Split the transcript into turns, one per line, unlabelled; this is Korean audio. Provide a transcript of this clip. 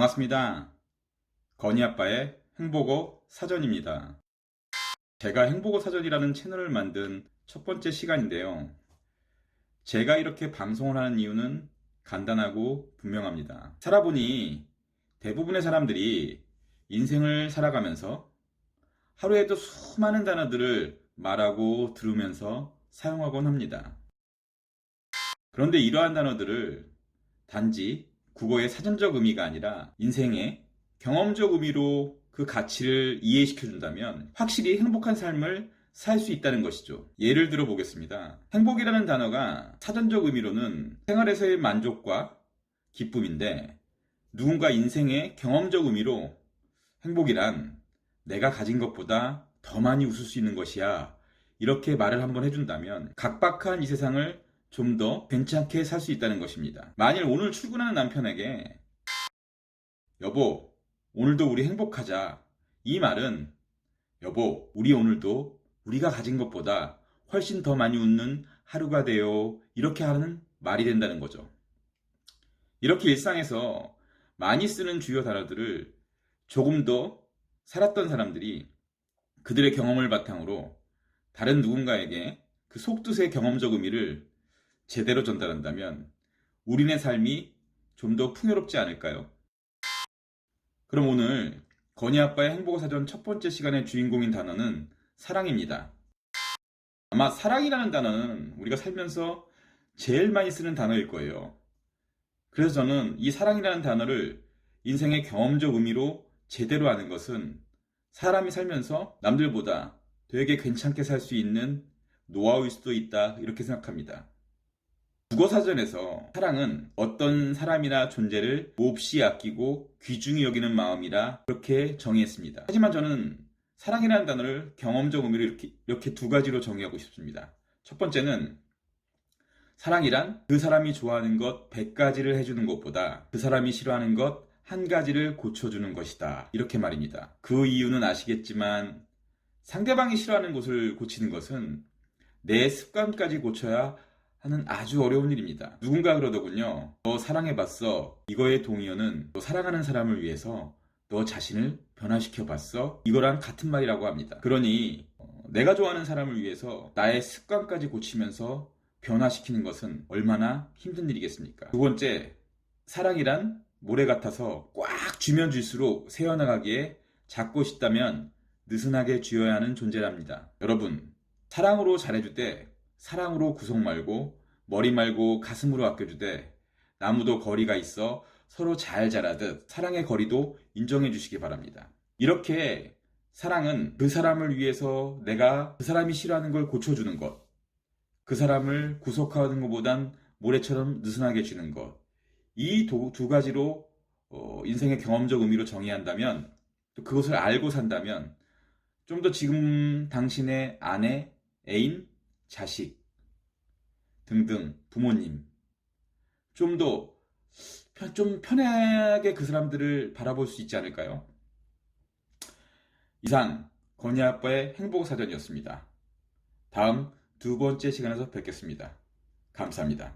반갑습니다. 건이아빠의 행복어 사전입니다. 제가 행복어 사전이라는 채널을 만든 첫 번째 시간인데요. 제가 이렇게 방송을 하는 이유는 간단하고 분명합니다. 살아보니 대부분의 사람들이 인생을 살아가면서 하루에도 수많은 단어들을 말하고 들으면서 사용하곤 합니다. 그런데 이러한 단어들을 단지 국어의 사전적 의미가 아니라 인생의 경험적 의미로 그 가치를 이해시켜 준다면 확실히 행복한 삶을 살 수 있다는 것이죠. 예를 들어 보겠습니다. 행복이라는 단어가 사전적 의미로는 생활에서의 만족과 기쁨인데 누군가 인생의 경험적 의미로 행복이란 내가 가진 것보다 더 많이 웃을 수 있는 것이야. 이렇게 말을 한번 해준다면 각박한 이 세상을 좀 더 괜찮게 살 수 있다는 것입니다. 만일 오늘 출근하는 남편에게 여보, 오늘도 우리 행복하자. 이 말은 여보, 우리 오늘도 우리가 가진 것보다 훨씬 더 많이 웃는 하루가 돼요. 이렇게 하는 말이 된다는 거죠. 이렇게 일상에서 많이 쓰는 주요 단어들을 조금 더 살았던 사람들이 그들의 경험을 바탕으로 다른 누군가에게 그 속뜻의 경험적 의미를 제대로 전달한다면 우리네 삶이 좀 더 풍요롭지 않을까요? 그럼 오늘 건희 아빠의 행복어 사전 첫 번째 시간의 주인공인 단어는 사랑입니다. 아마 사랑이라는 단어는 우리가 살면서 제일 많이 쓰는 단어일 거예요. 그래서 저는 이 사랑이라는 단어를 인생의 경험적 의미로 제대로 아는 것은 사람이 살면서 남들보다 되게 괜찮게 살 수 있는 노하우일 수도 있다 이렇게 생각합니다. 국어사전에서 사랑은 어떤 사람이나 존재를 몹시 아끼고 귀중히 여기는 마음이라 그렇게 정의했습니다. 하지만 저는 사랑이라는 단어를 경험적 의미로 이렇게, 이렇게 두 가지로 정의하고 싶습니다. 첫 번째는 사랑이란 그 사람이 좋아하는 것 100가지를 해주는 것보다 그 사람이 싫어하는 것 한 가지를 고쳐주는 것이다. 이렇게 말입니다. 그 이유는 아시겠지만 상대방이 싫어하는 것을 고치는 것은 내 습관까지 고쳐야 하는 아주 어려운 일입니다. 누군가 그러더군요. 너 사랑해봤어. 이거의 동의어는 너 사랑하는 사람을 위해서 너 자신을 변화시켜봤어. 이거랑 같은 말이라고 합니다. 그러니 어, 내가 좋아하는 사람을 위해서 나의 습관까지 고치면서 변화시키는 것은 얼마나 힘든 일이겠습니까? 두 번째, 사랑이란 모래 같아서 꽉 쥐면 쥐수록 새어나가기에 잡고 싶다면 느슨하게 쥐어야 하는 존재랍니다. 여러분, 사랑으로 잘해줄 때 사랑으로 구속 말고 머리 말고 가슴으로 아껴주되 나무도 거리가 있어 서로 잘 자라듯 사랑의 거리도 인정해 주시기 바랍니다. 이렇게 사랑은 그 사람을 위해서 내가 그 사람이 싫어하는 걸 고쳐주는 것, 그 사람을 구속하는 것보단 모래처럼 느슨하게 주는 것, 이 두 가지로 어, 인생의 경험적 의미로 정의한다면 또 그것을 알고 산다면 좀 더 지금 당신의 아내, 애인, 자식 등등 부모님 좀 더 좀 편하게 그 사람들을 바라볼 수 있지 않을까요? 이상 건희 아빠의 행복 사전이었습니다. 다음 두 번째 시간에서 뵙겠습니다. 감사합니다.